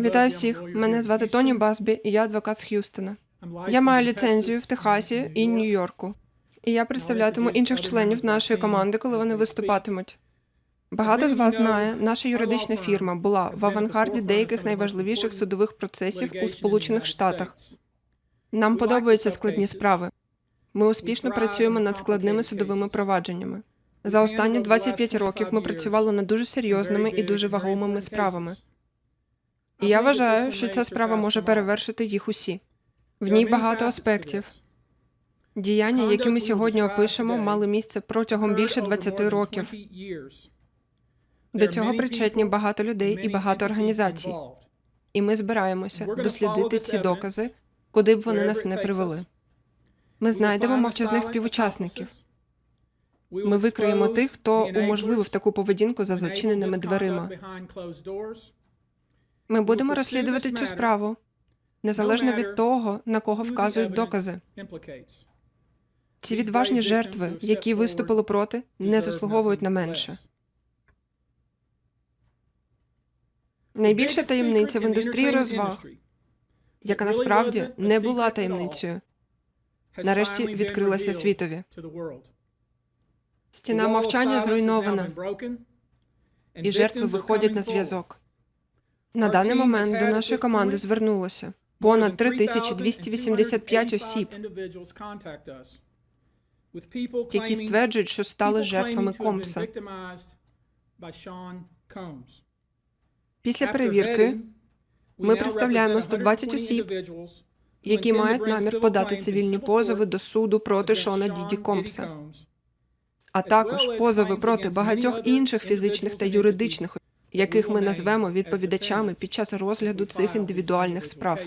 Вітаю всіх. Мене звати Тоні Басбі, і я адвокат з Х'юстона. Я маю ліцензію в Техасі і Нью-Йорку. І я представлятиму інших членів нашої команди, коли вони виступатимуть. Багато з вас знає, наша юридична фірма була в авангарді деяких найважливіших судових процесів у Сполучених Штатах. Нам подобаються складні справи. Ми успішно працюємо над складними судовими провадженнями. За останні 25 років ми працювали над дуже серйозними і дуже вагомими справами. І я вважаю, що ця справа може перевершити їх усі. В ній багато аспектів. Діяння, які ми сьогодні опишемо, мали місце протягом більше 20 років. До цього причетні багато людей і багато організацій. І ми збираємося дослідити ці докази, куди б вони нас не привели. Ми знайдемо мовчазних співучасників. Ми викриємо тих, хто уможливив таку поведінку за зачиненими дверима. Ми будемо розслідувати цю справу незалежно від того, на кого вказують докази. Ці відважні жертви, які виступили проти, не заслуговують на менше. Найбільша таємниця в індустрії розваг, яка насправді не була таємницею, нарешті відкрилася світові. Стіна мовчання зруйнована, і жертви виходять на зв'язок. На даний момент до нашої команди звернулося понад 3285 осіб, які стверджують, що стали жертвами Компса. Після перевірки ми представляємо 120 осіб, які мають намір подати цивільні позови до суду проти Шона Діді Компса, а також позови проти багатьох інших фізичних та юридичних, яких ми назвемо відповідачами під час розгляду цих індивідуальних справ.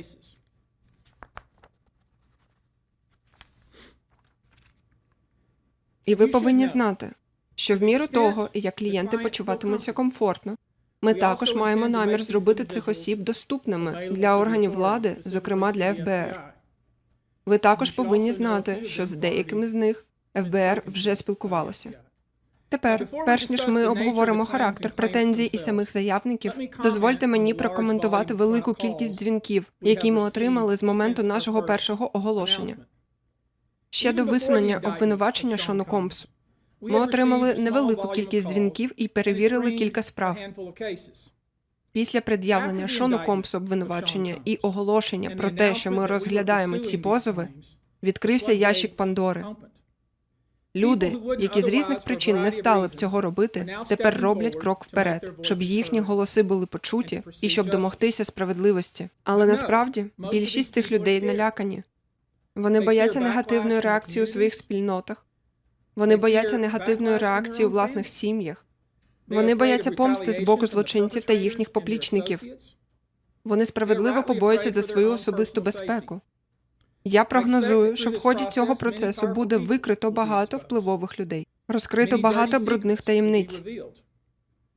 І ви повинні знати, що в міру того, як клієнти почуватимуться комфортно, ми також маємо намір зробити цих осіб доступними для органів влади, зокрема для ФБР. Ви також повинні знати, що з деякими з них ФБР вже спілкувалося. Тепер, перш ніж ми обговоримо характер претензій і самих заявників, дозвольте мені прокоментувати велику кількість дзвінків, які ми отримали з моменту нашого першого оголошення. Ще до висунення обвинувачення Шону Компсу. Ми отримали невелику кількість дзвінків і перевірили кілька справ. Після пред'явлення Шону Компсу обвинувачення і оголошення про те, що ми розглядаємо ці позови, відкрився ящик Пандори. Люди, які з різних причин не стали б цього робити, тепер роблять крок вперед, щоб їхні голоси були почуті і щоб домогтися справедливості. Але насправді більшість цих людей налякані. Вони бояться негативної реакції у своїх спільнотах. Вони бояться негативної реакції у власних сім'ях. Вони бояться помсти з боку злочинців та їхніх поплічників. Вони справедливо побоюються за свою особисту безпеку. Я прогнозую, що в ході цього процесу буде викрито багато впливових людей, розкрито багато брудних таємниць.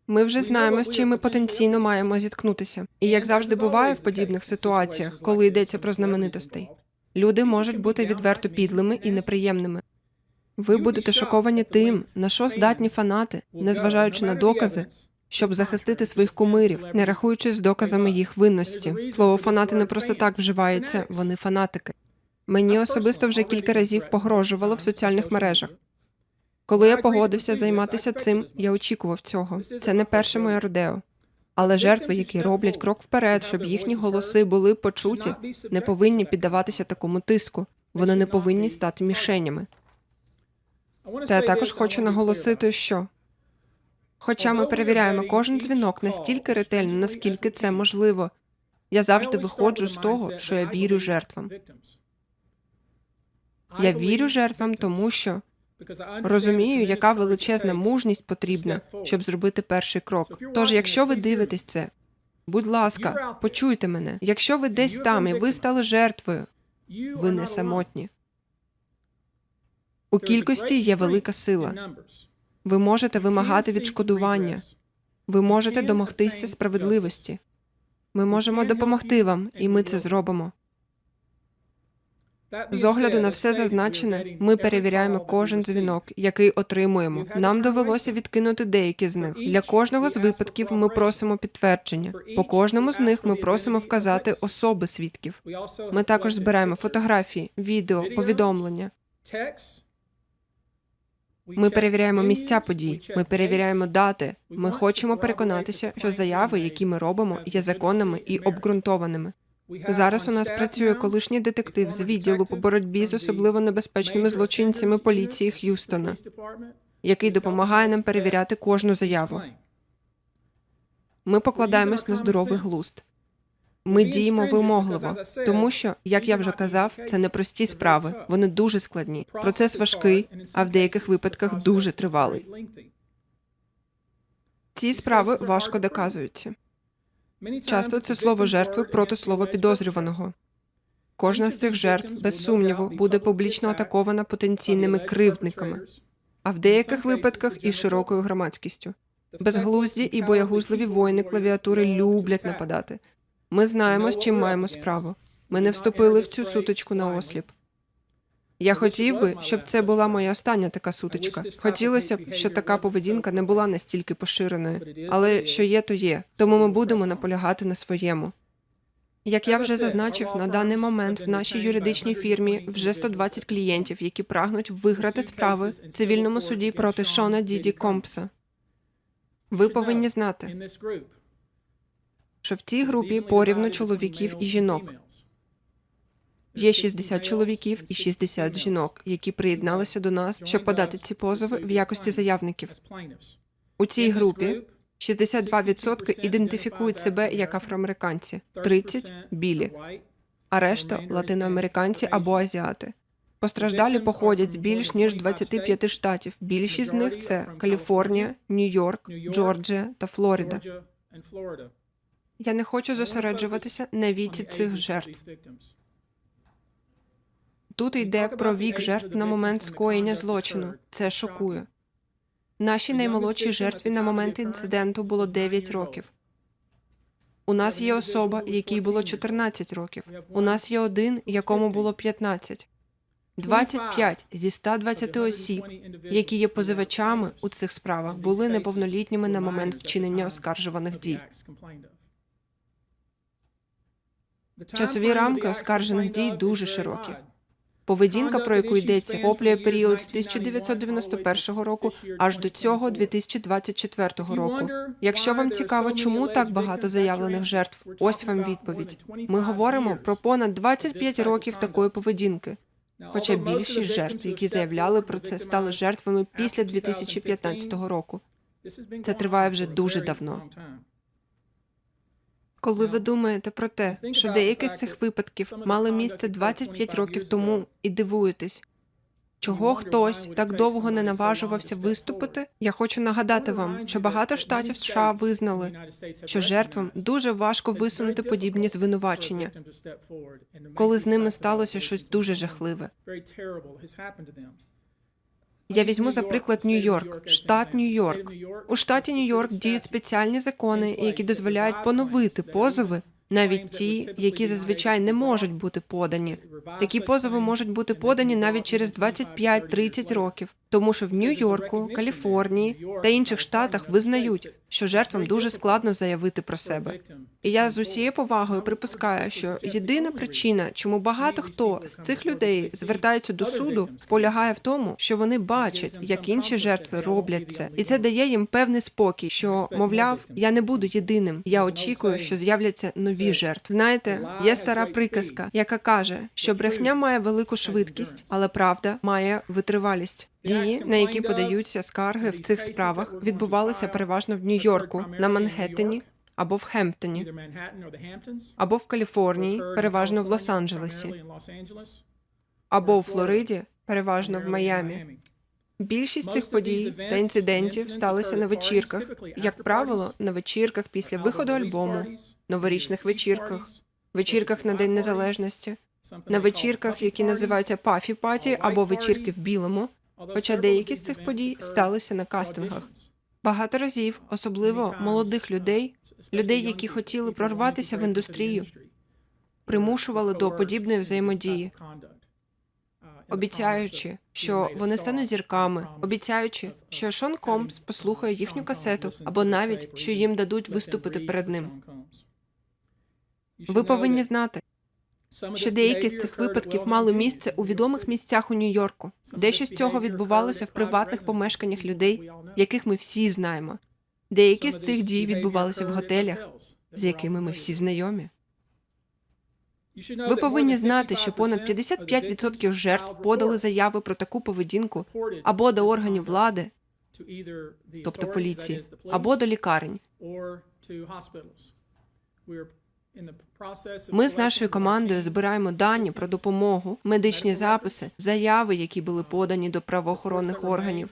Ми вже знаємо, з чим ми потенційно маємо зіткнутися. І як завжди буває в подібних ситуаціях, коли йдеться про знаменитостей, люди можуть бути відверто підлими і неприємними. Ви будете шоковані тим, на що здатні фанати, незважаючи на докази, щоб захистити своїх кумирів, не рахуючись з доказами їх винності. Слово фанати не просто так вживається, вони фанатики. Мені особисто вже кілька разів погрожувало в соціальних мережах. Коли я погодився займатися цим, я очікував цього. Це не перше моє родео. Але жертви, які роблять крок вперед, щоб їхні голоси були почуті, не повинні піддаватися такому тиску. Вони не повинні стати мішенями. Та я також хочу наголосити, що хоча ми перевіряємо кожен дзвінок настільки ретельно, наскільки це можливо, я завжди виходжу з того, що я вірю жертвам. Я вірю жертвам, тому що розумію, яка величезна мужність потрібна, щоб зробити перший крок. Тож, якщо ви дивитесь це, будь ласка, почуйте мене. Якщо ви десь там і ви стали жертвою, ви не самотні. У кількості є велика сила. Ви можете вимагати відшкодування. Ви можете домогтися справедливості. Ми можемо допомогти вам, і ми це зробимо. З огляду на все зазначене, ми перевіряємо кожен дзвінок, який отримуємо. Нам довелося відкинути деякі з них. Для кожного з випадків ми просимо підтвердження. По кожному з них ми просимо вказати особи свідків. Ми також збираємо фотографії, відео, повідомлення. Ми перевіряємо місця подій, ми перевіряємо дати. Ми хочемо переконатися, що заяви, які ми робимо, є законними і обґрунтованими. Зараз у нас працює колишній детектив з відділу по боротьбі з особливо небезпечними злочинцями поліції Х'юстона, який допомагає нам перевіряти кожну заяву. Ми покладаємось на здоровий глузд. Ми діємо вимогливо, тому що, як я вже казав, це непрості справи. Вони дуже складні. Процес важкий, а в деяких випадках дуже тривалий. Ці справи важко доказуються. Часто це слово жертви проти слова підозрюваного. Кожна з цих жертв, без сумніву, буде публічно атакована потенційними кривдниками, а в деяких випадках і широкою громадськістю. Безглузді і боягузливі воїни клавіатури люблять нападати. Ми знаємо, з чим маємо справу. Ми не вступили в цю сутичку на осліп. Я хотів би, щоб це була моя остання така сутичка. Хотілося б, щоб така поведінка не була настільки поширеною, але що є, то є. Тому ми будемо наполягати на своєму. Як я вже зазначив, на даний момент в нашій юридичній фірмі вже 120 клієнтів, які прагнуть виграти справи в цивільному суді проти Шона Діді Компса. Ви повинні знати, що в цій групі порівну чоловіків і жінок. Є 60 чоловіків і 60 жінок, які приєдналися до нас, щоб подати ці позови в якості заявників. У цій групі 62% ідентифікують себе як афроамериканці, 30 – білі, а решта латиноамериканці або азіати. Постраждалі походять з більш ніж 25 штатів. Більшість з них це Каліфорнія, Нью-Йорк, Джорджія та Флорида. Я не хочу зосереджуватися на віці цих жертв. Тут йде про вік жертв на момент скоєння злочину. Це шокує. Нашій наймолодшій жертві на момент інциденту було 9 років. У нас є особа, якій було 14 років. У нас є один, якому було 15. 25 зі 120 осіб, які є позивачами у цих справах, були неповнолітніми на момент вчинення оскаржуваних дій. Часові рамки оскаржених дій дуже широкі. Поведінка, про яку йдеться, охоплює період з 1991 року аж до цього 2024 року. Якщо вам цікаво, чому так багато заявлених жертв, ось вам відповідь. Ми говоримо про понад 25 років такої поведінки. Хоча більшість жертв, які заявляли про це, стали жертвами після 2015 року. Це триває вже дуже давно. Коли ви думаєте про те, що деякі з цих випадків мали місце 25 років тому, і дивуєтесь, чого хтось так довго не наважувався виступити, я хочу нагадати вам, що багато штатів США визнали, що жертвам дуже важко висунути подібні звинувачення, коли з ними сталося щось дуже жахливе. Я візьму за приклад Нью-Йорк, штат Нью-Йорк. У штаті Нью-Йорк діють спеціальні закони, які дозволяють поновити позови, навіть ті, які зазвичай не можуть бути подані. Такі позови можуть бути подані навіть через 25-30 років, тому що в Нью-Йорку, Каліфорнії та інших штатах визнають, що жертвам дуже складно заявити про себе. І я з усією повагою припускаю, що єдина причина, чому багато хто з цих людей звертаються до суду, полягає в тому, що вони бачать, як інші жертви роблять це, і це дає їм певний спокій, що мовляв, я не буду єдиним. Я очікую, що з'являться нові жертви. Знаєте, є стара приказка, яка каже, що брехня має велику швидкість, але правда має витривалість. Дії, на які подаються скарги в цих справах, відбувалися переважно в Нью-Йорку, на Манхеттені або в Хемптоні, або в Каліфорнії, переважно в Лос-Анджелесі, або у Флориді, переважно в Майамі. Більшість цих подій та інцидентів сталися на вечірках, як правило, на вечірках після виходу альбому, новорічних вечірках, вечірках на День Незалежності, на вечірках, які називаються пафі паті або вечірки в білому. Хоча деякі з цих подій сталися на кастингах. Багато разів, особливо молодих людей, людей, які хотіли прорватися в індустрію, примушували до подібної взаємодії. Обіцяючи, що вони стануть зірками, обіцяючи, що Шон Комс послухає їхню касету, або навіть що їм дадуть виступити перед ним. Ви повинні знати, що деякі з цих випадків мали місце у відомих місцях у Нью-Йорку. Дещо з цього відбувалося в приватних помешканнях людей, яких ми всі знаємо. Деякі з цих дій відбувалися в готелях, з якими ми всі знайомі. Ви повинні знати, що понад 55% жертв подали заяви про таку поведінку або до органів влади, тобто поліції, або до лікарень. Ми з нашою командою збираємо дані про допомогу, медичні записи, заяви, які були подані до правоохоронних органів.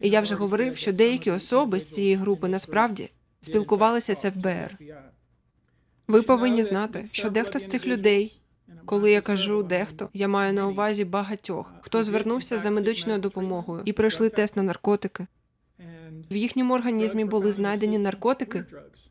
І я вже говорив, що деякі особи з цієї групи насправді спілкувалися з ФБР. Ви повинні знати, що дехто з цих людей, коли я кажу дехто, я маю на увазі багатьох, хто звернувся за медичною допомогою і пройшли тест на наркотики. В їхньому організмі були знайдені наркотики,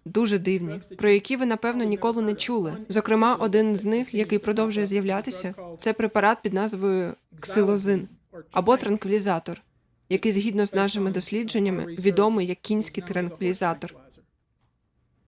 дуже дивні, про які ви напевно ніколи не чули. Зокрема, один з них, який продовжує з'являтися, це препарат під назвою ксилозин або транквілізатор, який згідно з нашими дослідженнями відомий як кінський транквілізатор.